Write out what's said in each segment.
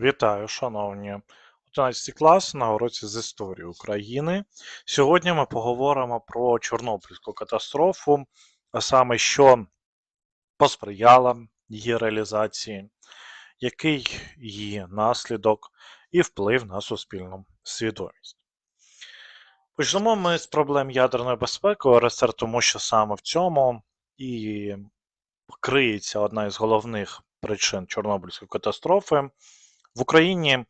Вітаю, шановні 11 клас на уроці з історії України. Сьогодні ми поговоримо про Чорнобильську катастрофу, а саме, що посприяло її реалізації, який її наслідок і вплив на суспільну свідомість. Почнемо ми з проблем ядерної безпеки РСР, тому що саме в цьому і криється одна із головних причин Чорнобильської катастрофи. В Україні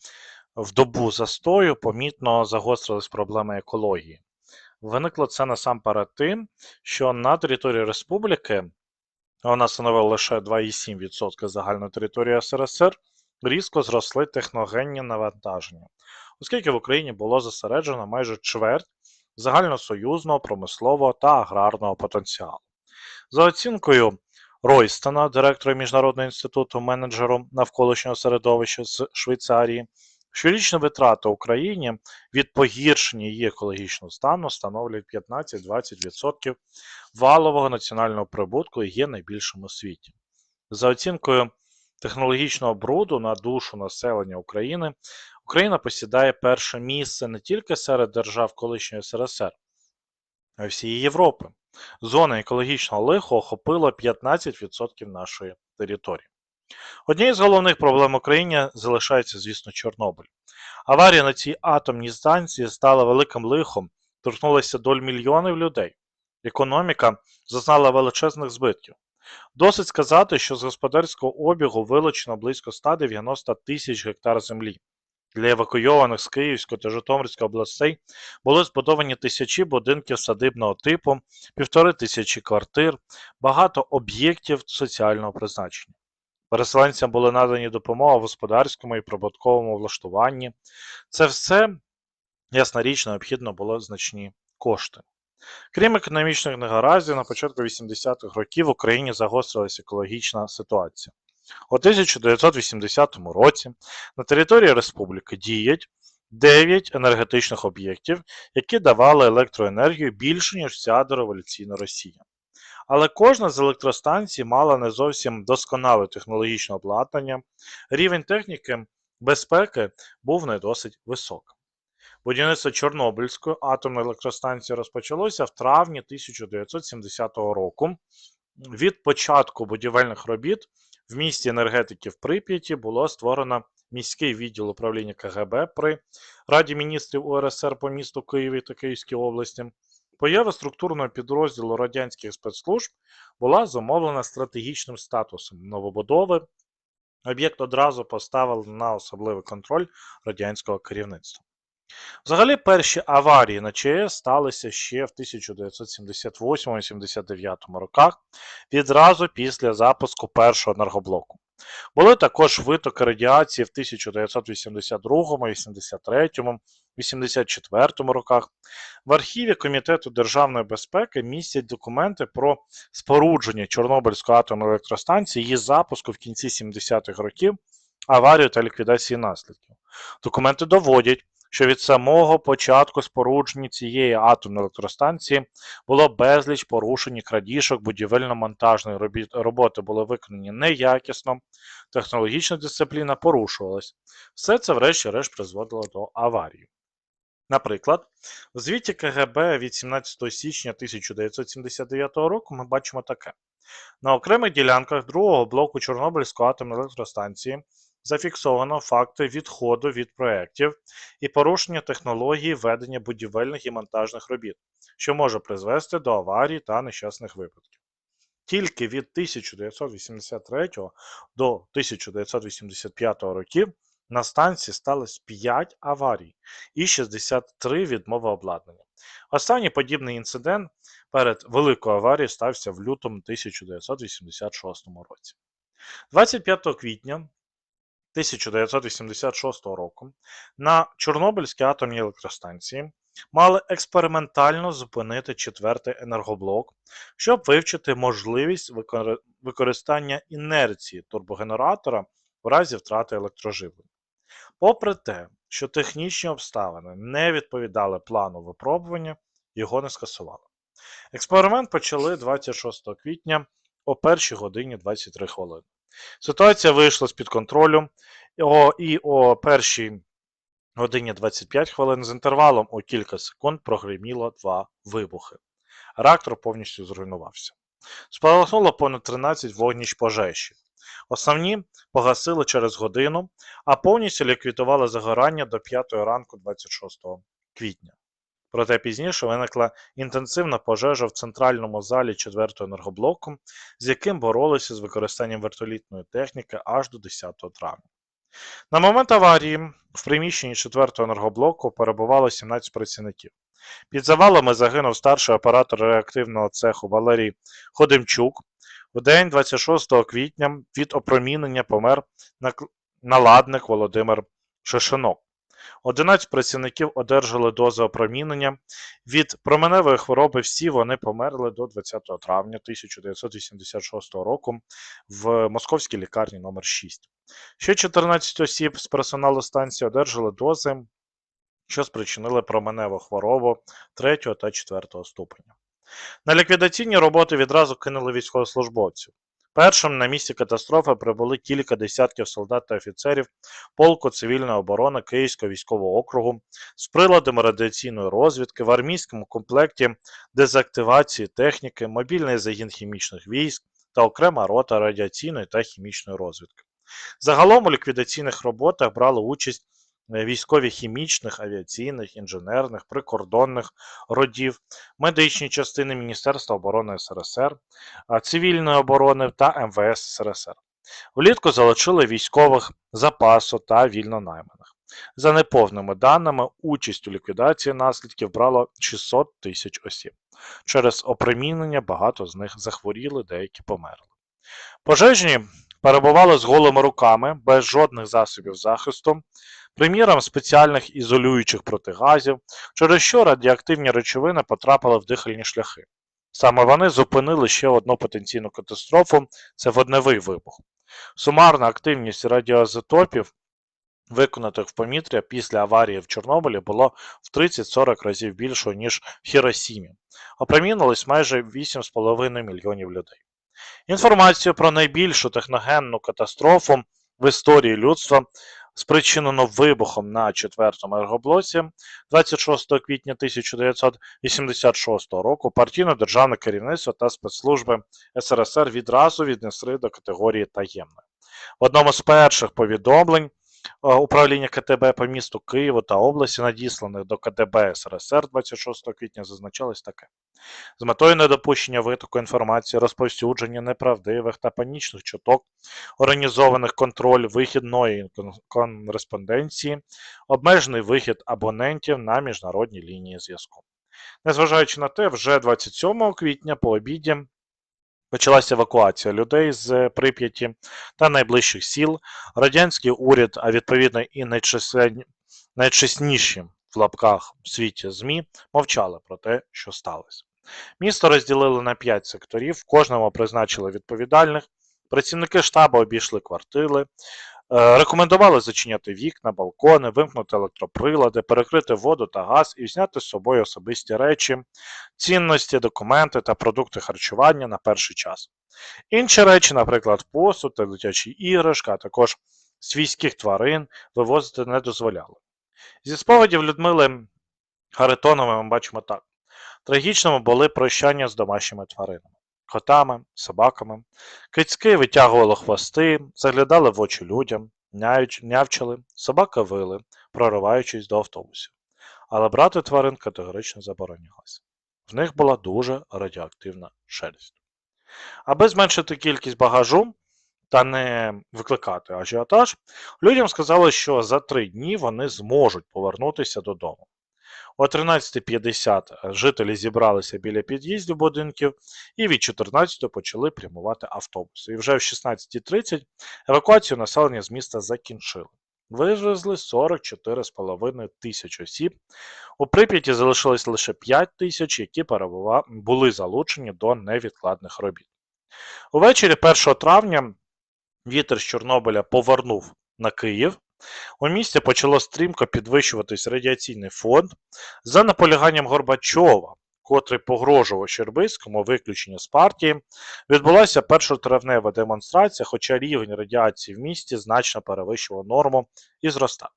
в добу застою помітно загострились проблеми екології. Виникло це насамперед тим, що на території республіки, вона становила лише 2,7% загальної території СРСР, різко зросли техногенні навантаження, оскільки в Україні було зосереджено майже чверть загальносоюзного промислового та аграрного потенціалу. За оцінкою Ройстона, директора Міжнародного інституту менеджеру навколишнього середовища з Швейцарії, щорічні витрати Україні від погіршення її екологічного стану становлять 15-20% валового національного прибутку і є найбільшим у світі. За оцінкою технологічного бруду на душу населення України, Україна посідає перше місце не тільки серед держав колишньої СРСР, всієї Європи. Зона екологічного лиху охопила 15% нашої території. Однією з головних проблем України залишається, звісно, Чорнобиль. Аварія на цій атомній станції стала великим лихом, торкнулася доль мільйонів людей. Економіка зазнала величезних збитків. Досить сказати, що з господарського обігу вилучено близько 190 тисяч гектар землі. Для евакуйованих з Київської та Житомирської областей були збудовані тисячі будинків садибного типу, півтори тисячі квартир, багато об'єктів соціального призначення. Переселенцям були надані допомога в господарському і прибутковому влаштуванні. Це все, ясна річ, необхідно було значні кошти. Крім економічних негараздів, на початку 80-х років в Україні загострилася екологічна ситуація. У 1980 році на території республіки діють 9 енергетичних об'єктів, які давали електроенергію більше, ніж вся дореволюційна Росія. Але кожна з електростанцій мала не зовсім досконале технологічне обладнання, рівень техніки безпеки був не досить високим. Будівництво Чорнобильської атомної електростанції розпочалося в травні 1970 року. Від початку будівельних робіт в місті енергетики в Прип'яті було створено міський відділ управління КГБ при Раді міністрів УРСР по місту Києві та Київській області. Поява структурного підрозділу радянських спецслужб була зумовлена стратегічним статусом новобудови. Об'єкт одразу поставили на особливий контроль радянського керівництва. Взагалі, перші аварії на ЧАЕС сталися ще в 1978-79 роках, відразу після запуску першого енергоблоку. Були також витоки радіації в 1982, 83, 84 роках. В архіві Комітету державної безпеки містять документи про спорудження Чорнобильської атомної електростанції, її запуску в кінці 70-х років, аварію та ліквідації наслідків. Документи доводять, що від самого початку спорудження цієї атомної електростанції було безліч порушень і крадіжок, будівельно-монтажної роботи були виконані неякісно, технологічна дисципліна порушувалась. Все це, врешті-решт, призводило до аварії. Наприклад, в звіті КГБ від 17 січня 1979 року ми бачимо таке: на окремих ділянках другого блоку Чорнобильської атомної електростанції зафіксовано факти відходу від проєктів і порушення технології ведення будівельних і монтажних робіт, що може призвести до аварій та нещасних випадків. Тільки від 1983 до 1985 років на станції сталося 5 аварій і 63 відмови обладнання. Останній подібний інцидент перед великою аварією стався в лютому 1986 році. 25 квітня 1986 року на Чорнобильській атомній електростанції мали експериментально зупинити четвертий енергоблок, щоб вивчити можливість використання інерції турбогенератора в разі втрати електроживлення. Попри те, що технічні обставини не відповідали плану випробування, його не скасували. Експеримент почали 26 квітня о 1 годині 23 хвилини. Ситуація вийшла з-під контролю, і о першій годині 25 хвилин з інтервалом у кілька секунд прогриміло два вибухи. Реактор повністю зруйнувався. Спалахнуло понад 13 вогніч пожежі. Основні погасили через годину, а повністю ліквідували загорання до 5 ранку 26 квітня. Проте пізніше виникла інтенсивна пожежа в центральному залі 4-го енергоблоку, з яким боролися з використанням вертолітної техніки аж до 10 травня. На момент аварії в приміщенні 4-го енергоблоку перебувало 17 працівників. Під завалами загинув старший оператор реактивного цеху Валерій Ходимчук. В день 26 квітня від опромінення помер наладник Володимир Шишинок. 11 працівників одержали дози опромінення. Від променевої хвороби всі вони померли до 20 травня 1986 року в московській лікарні номер 6 Ще 14 осіб з персоналу станції одержали дози, що спричинили променеву хворобу 3 та 4 ступеня. На ліквідаційні роботи відразу кинули військовослужбовців. Першим на місці катастрофи прибули кілька десятків солдат та офіцерів полку цивільної оборони Київського військового округу з приладами радіаційної розвідки в армійському комплекті дезактивації техніки, мобільний загін хімічних військ та окрема рота радіаційної та хімічної розвідки. Загалом у ліквідаційних роботах брали участь військові хімічних, авіаційних, інженерних, прикордонних родів, медичні частини Міністерства оборони СРСР, цивільної оборони та МВС СРСР. Влітку залучили військових запасу та вільнонайманих. За неповними даними, участь у ліквідації наслідків брало 600 тисяч осіб. Через опромінення багато з них захворіли, деякі померли. Пожежні перебували з голими руками, без жодних засобів захисту, приміром спеціальних ізолюючих протигазів, через що радіоактивні речовини потрапили в дихальні шляхи. Саме вони зупинили ще одну потенційну катастрофу це водневий вибух. Сумарна активність радіоізотопів, виконатих в повітря після аварії в Чорнобилі, було в 30-40 разів більшою, ніж в Хіросімі. Опромінилось майже 8,5 мільйонів людей. Інформацію про найбільшу техногенну катастрофу в історії людства, спричинену вибухом на четвертому ергоблоці 26 квітня 1986 року, партійно-державне керівництво та спецслужби СРСР відразу віднесли до категорії таємне. В одному з перших повідомлень управління КТБ по місту Києву та області, надісланих до КДБ СРСР 26 квітня, зазначалось таке. З метою недопущення витоку інформації, розповсюдження неправдивих та панічних чуток, організованих контроль вихідної кореспонденції, обмежений вихід абонентів на міжнародні лінії зв'язку. Незважаючи на те, вже 27 квітня по обіді почалася евакуація людей з Прип'яті та найближчих сіл. Радянський уряд, а відповідно і найчесніші в лапках в світі ЗМІ мовчали про те, що сталося. Місто розділили на п'ять секторів, кожному призначили відповідальних. Працівники штабу обійшли квартири, е, рекомендували зачиняти вікна, балкони, вимкнути електроприлади, перекрити воду та газ і взяти з собою особисті речі, цінності, документи та продукти харчування на перший час. Інші речі, наприклад, посуд та дитячі іграшки, а також свійських тварин, вивозити не дозволяли. Зі спогадів Людмили Харитонової ми бачимо так. Трагічними були прощання з домашніми тваринами, котами, собаками. Кицьки витягували хвости, заглядали в очі людям, нявчили, собаки вили, прориваючись до автобусів. Але брати тварин категорично заборонялося. В них була дуже радіоактивна шерсть. Аби зменшити кількість багажу та не викликати ажіотаж, людям сказали, що за три дні вони зможуть повернутися додому. О 13.50 жителі зібралися біля під'їздів будинків і від 14 почали прямувати автобуси. І вже в 16.30 евакуацію населення з міста закінчили. Вивезли 44,5 тисяч осіб. У Прип'яті залишилось лише 5 тисяч, які були залучені до невідкладних робіт. Увечері 1 травня вітер з Чорнобиля повернув на Київ. У місті почало стрімко підвищуватись радіаційний фон. За наполяганням Горбачова котрий погрожував Щербицькому виключення з партії, відбулася першотравнева демонстрація, хоча рівень радіації в місті значно перевищував норму і зростав.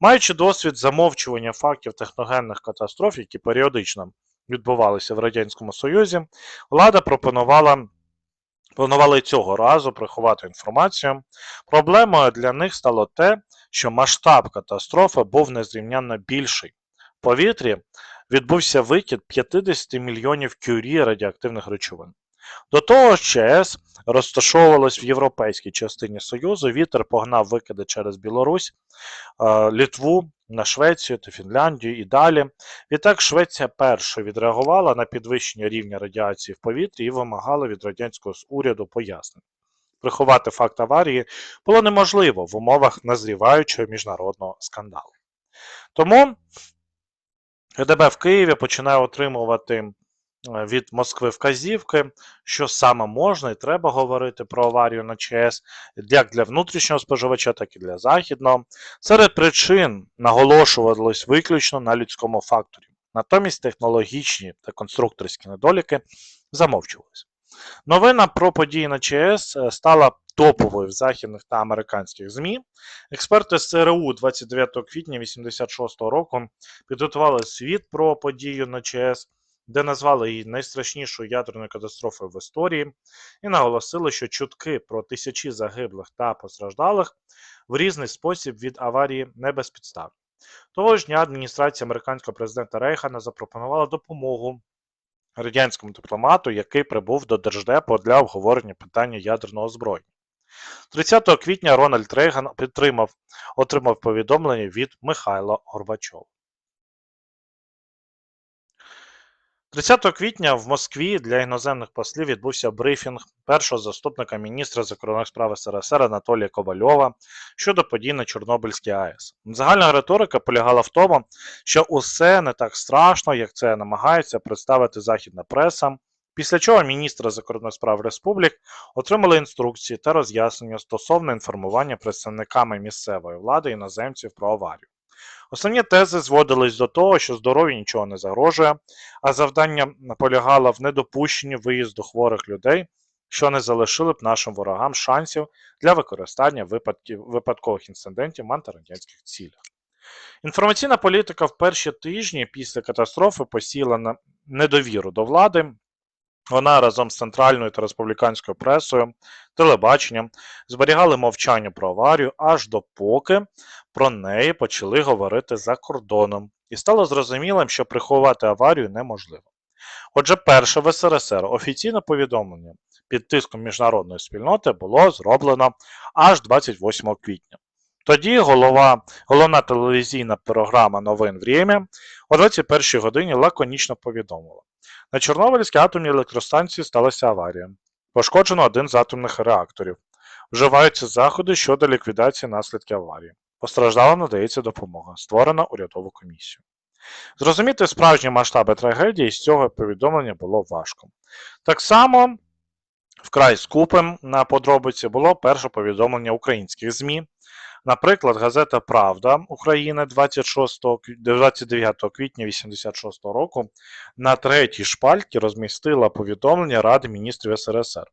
Маючи досвід замовчування фактів техногенних катастроф, які періодично відбувалися в Радянському Союзі, влада пропонувала планувала і цього разу приховати інформацію. Проблемою для них стало те, що масштаб катастрофи був незрівнянно більший. В повітрі відбувся викид 50 мільйонів кюрі радіоактивних речовин. До того ж, ЧАЕС розташовувалась в європейській частині Союзу. Вітер погнав викиди через Білорусь, е, Літву, на Швецію та Фінляндію і далі. Відтак Швеція першою відреагувала на підвищення рівня радіації в повітрі і вимагала від радянського уряду пояснень. Приховати факт аварії було неможливо в умовах назріваючого міжнародного скандалу. Тому ГДБ в Києві починає отримувати е, від Москви вказівки, що саме можна і треба говорити про аварію на ЧАЕС як для внутрішнього споживача, так і для західного. Серед причин наголошувалось виключно на людському факторі. Натомість технологічні та конструкторські недоліки замовчувалися. Новина про події на ЧАЕС е, стала топовою в західних та американських ЗМІ. Експерти з ЦРУ 29 квітня 1986 року підготували світ про подію на ЧАЕС, де назвали її найстрашнішою ядерною катастрофою в історії, і наголосили, що чутки про тисячі загиблих та постраждалих в різний спосіб від аварії не безпідставні. Того ж дня адміністрація американського президента Рейхана запропонувала допомогу радянському дипломату, який прибув до Держдепу для обговорення питання ядерного озброєння. 30 квітня Рональд Рейган підтримав, отримав повідомлення від Михайла Горбачова. 30 квітня в Москві для іноземних послів відбувся брифінг першого заступника міністра закордонних справ СРСР Анатолія Ковальова щодо подій на Чорнобильській АЕС. Загальна риторика полягала в тому, що усе не так страшно, як це намагається представити західна преса. Після чого міністри закордонних справ республік отримали інструкції та роз'яснення стосовно інформування представниками місцевої влади іноземців про аварію. Основні тези зводились до того, що здоров'ю нічого не загрожує, а завдання полягало в недопущенні виїзду хворих людей, що не залишили б нашим ворогам шансів для використання випадків, випадкових інцидентів в антирадянських цілях. Інформаційна політика в перші тижні після катастрофи посіла недовіру до влади. Вона разом з центральною та республіканською пресою, телебаченням зберігали мовчання про аварію аж допоки про неї почали говорити за кордоном, і стало зрозумілим, що приховати аварію неможливо. Отже, перше в СРСР офіційне повідомлення під тиском міжнародної спільноти було зроблено аж 28 квітня. Тоді голова, головна телевізійна програма Новин Врємя о 21 годині лаконічно повідомила. На Чорнобильській атомній електростанції сталася аварія. Пошкоджено один з атомних реакторів. Вживаються заходи щодо ліквідації наслідків аварії. Постраждалим надається допомога. Створена урядову комісію. Зрозуміти справжні масштаби трагедії з цього повідомлення було важко. Так само, вкрай скупим на подробиці було перше повідомлення українських ЗМІ. Наприклад, газета Правда України 26, 29 квітня 1986 року на третій шпальті розмістила повідомлення Ради міністрів СРСР,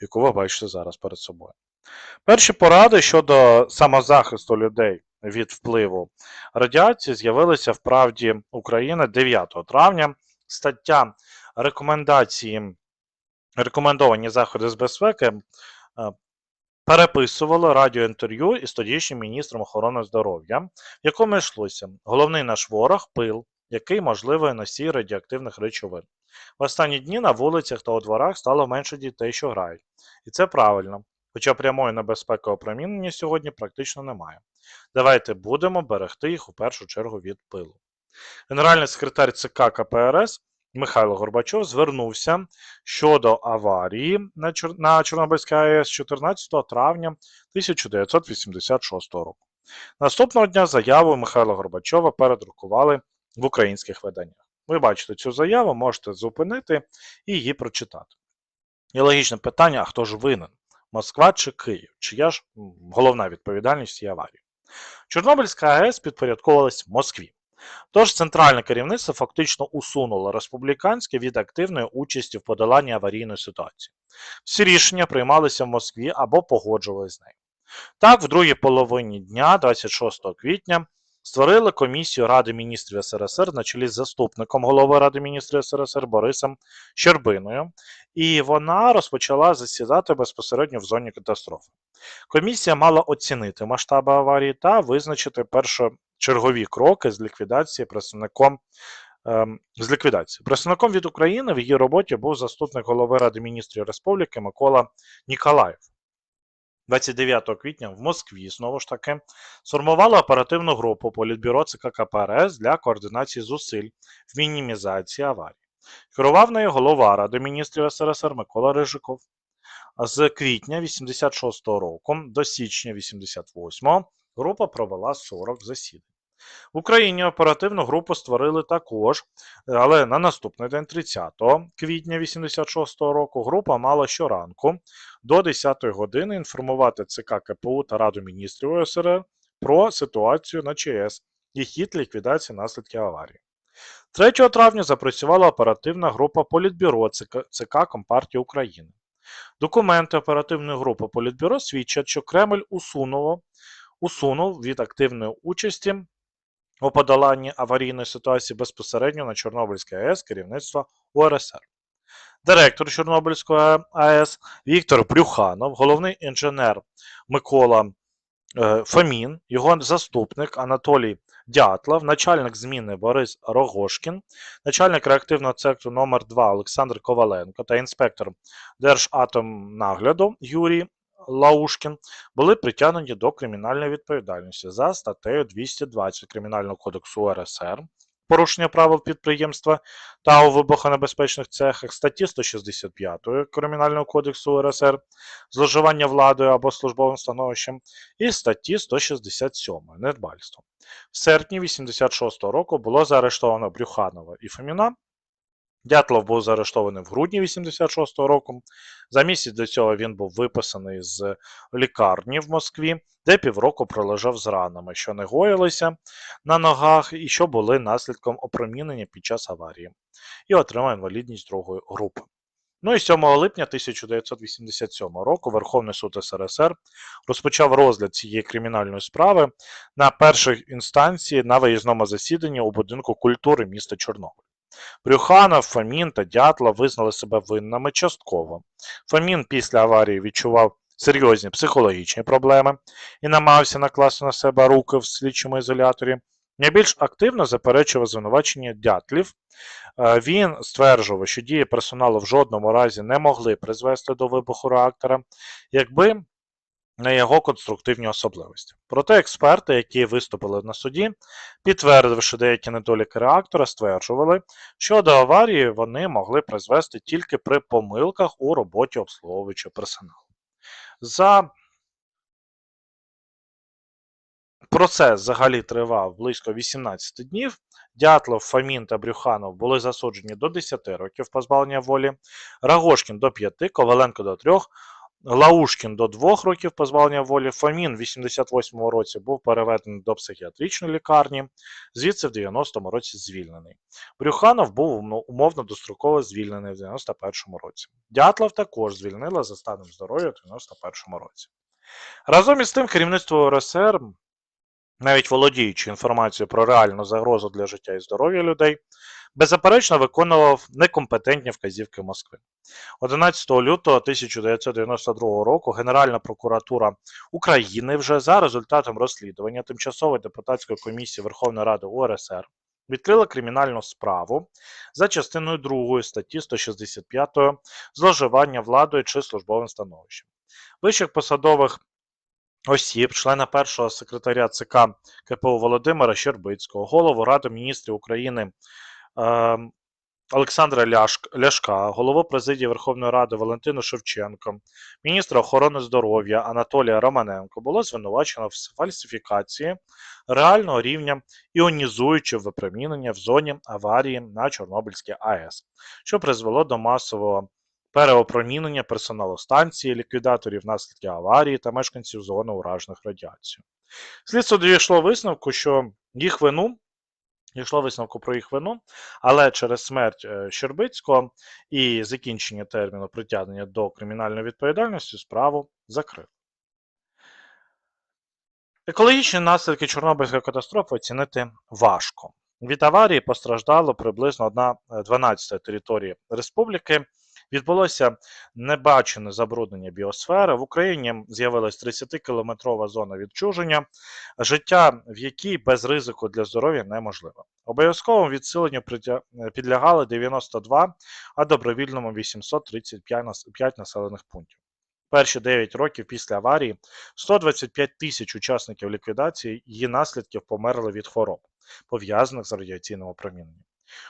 яку ви бачите зараз перед собою. Перші поради щодо самозахисту людей від впливу радіації з'явилися в Правді України 9 травня. Стаття рекомендації, рекомендовані заходи з безпеки переписувало радіоінтерв'ю із тодішнім міністром охорони здоров'я, в якому йшлося головний наш ворог пил, який можливий носій радіоактивних речовин. В останні дні на вулицях та у дворах стало менше дітей, що грають. І це правильно, хоча прямої небезпеки опромінення сьогодні практично немає. Давайте будемо берегти їх у першу чергу від пилу. Генеральний секретар ЦК КПРС Михайло Горбачов звернувся щодо аварії на, Чор... на Чорнобильській АЕС 14 травня 1986 року. Наступного дня заяву Михайла Горбачова передрукували в українських виданнях. Ви бачите цю заяву, можете зупинити і її прочитати. І логічне питання: а хто ж винен? Москва чи Київ? Чия ж головна відповідальність цієї аварії? Чорнобильська АЕС підпорядковувалась Москві. Тож центральне керівництво фактично усунуло республіканське від активної участі в подоланні аварійної ситуації. Всі рішення приймалися в Москві або погоджувалися з нею. Так, в другій половині дня, 26 квітня, створили комісію Ради міністрів СРСР на чолі з заступником голови Ради міністрів СРСР Борисом Щербиною, і вона розпочала засідати безпосередньо в зоні катастрофи. Комісія мала оцінити масштаби аварії та визначити першочергові кроки з ліквідації представником. ем, З ліквідації. Представником від України в її роботі був заступник голови Ради міністрів Республіки Микола Ніколаєв. 29 квітня в Москві, знову ж таки, сформували оперативну групу Політбюро ЦК КПРС для координації зусиль в мінімізації аварій. Керував нею голова Ради міністрів СРСР Микола Рижиков. З квітня 86 року до січня 88 група провела 40 засідань. В Україні оперативну групу створили також, але на наступний день, 30 квітня 86 року, група мала щоранку до 10 години інформувати ЦК КПУ та Раду міністрів УСР про ситуацію на ЧАЕС і хід ліквідації наслідків аварії. 3 травня запрацювала оперативна група Політбюро ЦК, Компартії України. Документи оперативної групи Політбюро свідчать, що Кремль усунув, усунув від активної участі у подоланні аварійної ситуації безпосередньо на Чорнобильській АЕС керівництва УРСР. Директор Чорнобильської АЕС Віктор Брюханов, головний інженер Микола е, Фомін, його заступник Анатолій Дятлов, начальник зміни Борис Рогошкін, начальник реактивного цеху номер 2 Олександр Коваленко та інспектор Держатомнагляду Юрій Лаушкін були притягнені до кримінальної відповідальності за статтею 220 Кримінального кодексу РСР порушення правил підприємства та у вибухонебезпечних цехах, статті 165 Кримінального кодексу РСР зловживання владою або службовим становищем і статті 167 недбальство. В серпні 86 року було заарештовано Брюханова і Фоміна. Дятлов був заарештований в грудні 86-го року. За місяць до цього він був виписаний з лікарні в Москві, де півроку пролежав з ранами, що не гоїлися на ногах і що були наслідком опромінення під час аварії, і отримав інвалідність другої групи. Ну і 7 липня 1987 року Верховний суд СРСР розпочав розгляд цієї кримінальної справи на першій інстанції на виїзному засіданні у будинку культури міста Чорнобиль. Брюханов, Фомін та Дятла визнали себе винними частково. Фомін після аварії відчував серйозні психологічні проблеми і намагався накласти на себе руки в слідчому ізоляторі. Найбільш активно заперечував звинувачення дятлів. Е, Він стверджував, що дії персоналу в жодному разі не могли призвести до вибуху реактора, якби не його конструктивні особливості. Проте експерти, які виступили на суді, підтвердивши деякі недоліки реактора, стверджували, що до аварії вони могли призвести тільки при помилках у роботі обслуговуючого персоналу. За процес взагалі тривав близько 18 днів. Дятлов, Фомін та Брюханов були засуджені до 10 років позбавлення волі, Рагошкін до 5, Коваленко до 3, Лаушкін до двох років позбавлення волі. Фомін в 88-му році був переведений до психіатричної лікарні, звідси в 90-му році звільнений. Брюханов був умовно достроково звільнений в 91-му році. Дятлов також звільнила за станом здоров'я в 91-му році. Разом із тим, керівництво РСР, навіть володіючи інформацією про реальну загрозу для життя і здоров'я людей, беззаперечно виконував некомпетентні вказівки Москви. 11 лютого 1992 року Генеральна прокуратура України вже за результатом розслідування Тимчасової депутатської комісії Верховної Ради УРСР відкрила кримінальну справу за частиною 2 статті 165 зловживання владою чи службовим становищем. Вищих посадових осіб, члена першого секретаря ЦК КПУ Володимира Щербицького, голову Ради міністрів України е, Олександра Ляшк- Ляшка, голову президії Верховної Ради Валентину Шевченко, міністра охорони здоров'я Анатолія Романенко було звинувачено в фальсифікації реального рівня іонізуючого випромінення в зоні аварії на Чорнобильській АЕС, що призвело до масового переопромінення персоналу станції, ліквідаторів наслідків аварії та мешканців зони уражених радіацією. Слідство дійшло висновку, що їх вину Йшло висновку про їх вину, але через смерть е, Щербицького і закінчення терміну притягнення до кримінальної відповідальності справу закрили. Екологічні наслідки Чорнобильської катастрофи оцінити важко. Від аварії постраждало приблизно 1 12 території республіки. Відбулося небачене забруднення біосфери. В Україні з'явилась 30-кілометрова зона відчуження, життя в якій без ризику для здоров'я неможливо. Обов'язковому відсиленню підлягали 92, а добровільному 835 нас- п'ять населених пунктів. Перші 9 років після аварії 125 тисяч учасників ліквідації її наслідків померли від хвороб, пов'язаних з радіаційним опроміненням.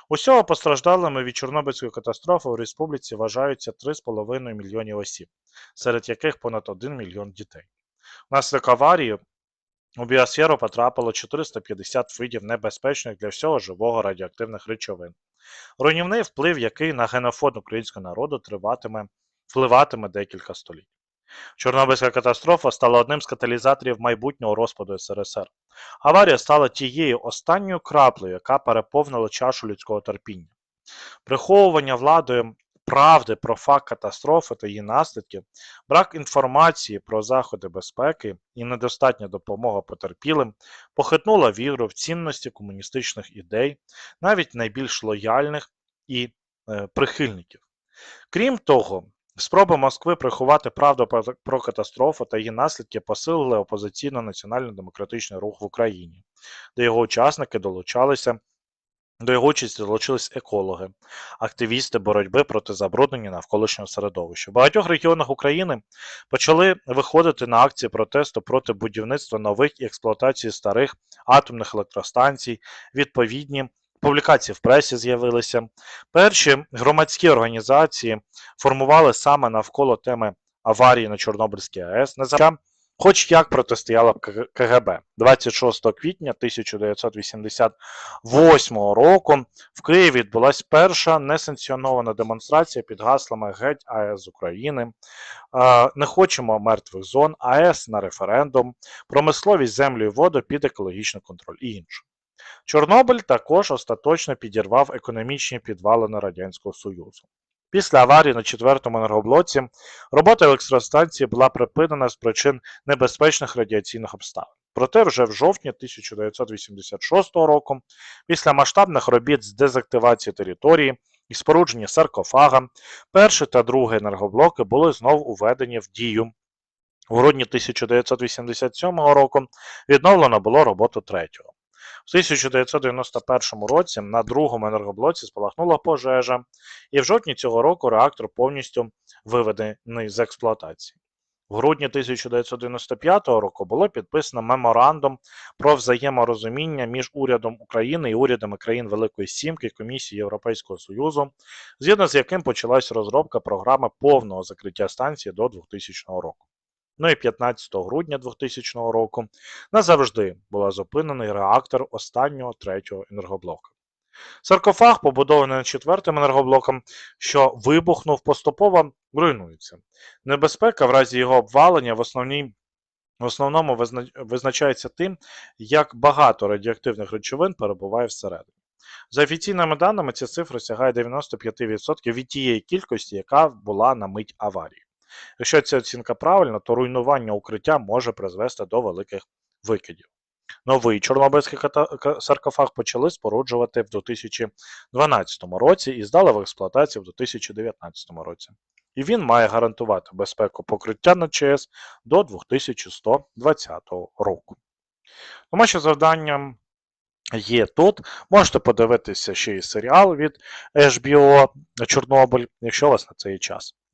Усього постраждалими від Чорнобильської катастрофи у республіці вважаються 3,5 мільйонів осіб, серед яких понад 1 мільйон дітей. Внаслідок аварії у біосферу потрапило 450 видів небезпечних для всього живого радіоактивних речовин. Руйнівний вплив, який на генофонд українського народу триватиме, впливатиме декілька століть. Чорнобильська катастрофа стала одним з каталізаторів майбутнього розпаду СРСР. Аварія стала тією останньою краплею, яка переповнила чашу людського терпіння. Приховування владою правди про факт катастрофи та її наслідки, брак інформації про заходи безпеки і недостатня допомога потерпілим похитнула віру в цінності комуністичних ідей, навіть найбільш лояльних і е, прихильників. Крім того, Спроби Москви приховати правду про- катастрофу та її наслідки посилили опозиційно-національно-демократичний рух в Україні, де його учасники долучалися. До його участі долучились екологи, активісти боротьби проти забруднення навколишнього середовища. В багатьох регіонах України почали виходити на акції протесту проти будівництва нових і експлуатації старих атомних електростанцій. Відповідні публікації в пресі з'явилися. Перші громадські організації формували саме навколо теми аварії на Чорнобильській АЕС, незважаючи хоч як протистояла КГБ. 26 квітня 1988 року в Києві відбулася перша несанкціонована демонстрація під гаслами Геть АЕС з України. Не хочемо мертвих зон, АЕС на референдум, промисловість землю і воду під екологічний контроль і інше. Чорнобиль також остаточно підірвав економічні підвалини Радянського Союзу. Після аварії на четвертому енергоблоці робота електростанції була припинена з причин небезпечних радіаційних обставин. Проте вже в жовтні 1986 року, після масштабних робіт з дезактивації території і спорудження саркофага, перший та другий енергоблоки були знов уведені в дію. У грудні 1987 року відновлено було роботу третього. В 1991 році на другому енергоблоці спалахнула пожежа, і в жовтні цього року реактор повністю виведений з експлуатації. В грудні 1995 року було підписано меморандум про взаєморозуміння між урядом України і урядами країн Великої Сімки Комісії Європейського Союзу, згідно з яким почалась розробка програми повного закриття станції до 2000 року. Ну і 15 грудня 2000 року назавжди була зупинений реактор останнього третього енергоблоку. Саркофаг, побудований четвертим енергоблоком, що вибухнув, поступово руйнується. Небезпека в разі його обвалення в, основній, в основному визначається тим, як багато радіоактивних речовин перебуває всередині. За офіційними даними, ця цифра сягає 95% від тієї кількості, яка була на мить аварії. Якщо ця оцінка правильна, то руйнування укриття може призвести до великих викидів. Новий Чорнобильський саркофаг почали споруджувати в 2012 році і здали в експлуатацію в 2019 році. І він має гарантувати безпеку покриття на ЧС до 2120 року. Тому що завданням є тут. Можете подивитися ще й серіал від HBO Чорнобиль, якщо у вас на це є час.